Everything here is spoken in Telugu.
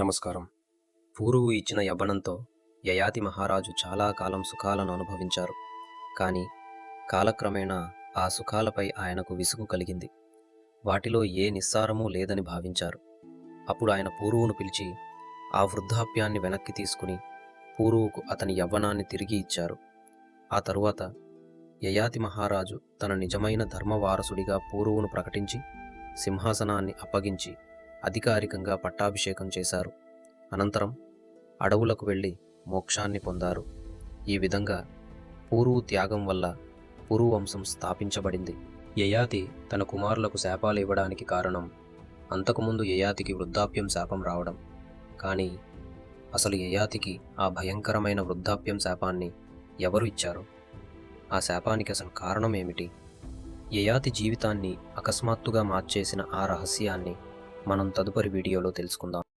నమస్కారం. పూరువు ఇచ్చిన యవ్వనంతో యయాతి మహారాజు చాలా కాలం సుఖాలను అనుభవించారు. కానీ కాలక్రమేణా ఆ సుఖాలపై ఆయనకు విసుగు కలిగింది. వాటిలో ఏ నిస్సారమూ లేదని భావించారు. అప్పుడు ఆయన పూరువును పిలిచి ఆ వృద్ధాప్యాన్ని వెనక్కి తీసుకుని పూరువుకు అతని యవ్వనాన్ని తిరిగి ఇచ్చారు. ఆ తరువాత యయాతి మహారాజు తన నిజమైన ధర్మవారసుడిగా పూరువును ప్రకటించి సింహాసనాన్ని అప్పగించి అధికారికంగా పట్టాభిషేకం చేశారు. అనంతరం అడవులకు వెళ్ళి మోక్షాన్ని పొందారు. ఈ విధంగా పూరువు త్యాగం వల్ల పురు వంశం స్థాపించబడింది. యయాతి తన కుమారులకు శాపాలు ఇవ్వడానికి కారణం అంతకుముందు యయాతికి వృద్ధాప్యం శాపం రావడం. కానీ అసలు యయాతికి ఆ భయంకరమైన వృద్ధాప్యం శాపాన్ని ఎవరు ఇచ్చారు? ఆ శాపానికి అసలు కారణం ఏమిటి? యయాతి జీవితాన్ని అకస్మాత్తుగా మార్చేసిన ఆ రహస్యాన్ని మనం తదుపరి వీడియోలో తెలుసుకుందాం.